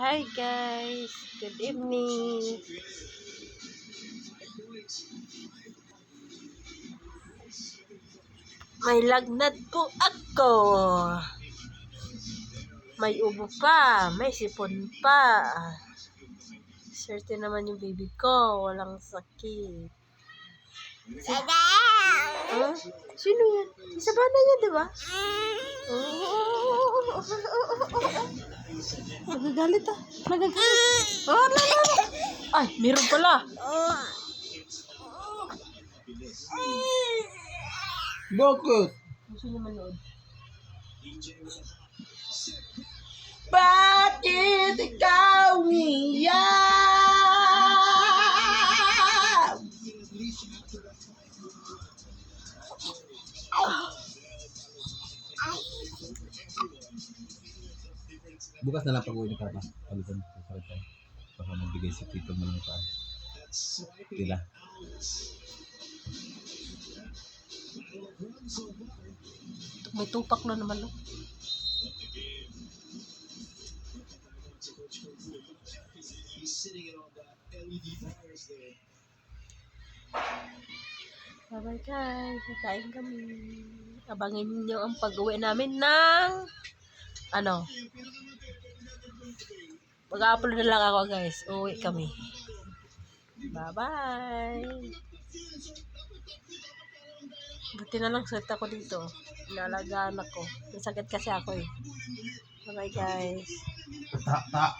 Hi guys, good evening. May lagnat po ako. May ubo pa, may sipon pa. Swerte naman yung baby ko, walang sakit. Huh? Sino yan? Isa ba na yan, di ba? Oh, Nagagalit ah. Nagagalit. Oh, la, la, la. Ay, meron pala. Bakit? Gusto niyo manood? Bakit ikaw Bukas na lang pag uwi ni Papa. Palitan ko sa rin Baka magbigay si Tito mo ng paan. Tila. May tupak na naman. No? Bye-bye guys. Kakain kami. Abangin niyo ang pag-uwi namin ng ano mag-upload na lang ako guys. Uwi kami. Bye-bye. Buti na lang swerte ako dito. Inalagaan ako. Sakit kasi ako eh. Bye-bye guys. Ta, ta.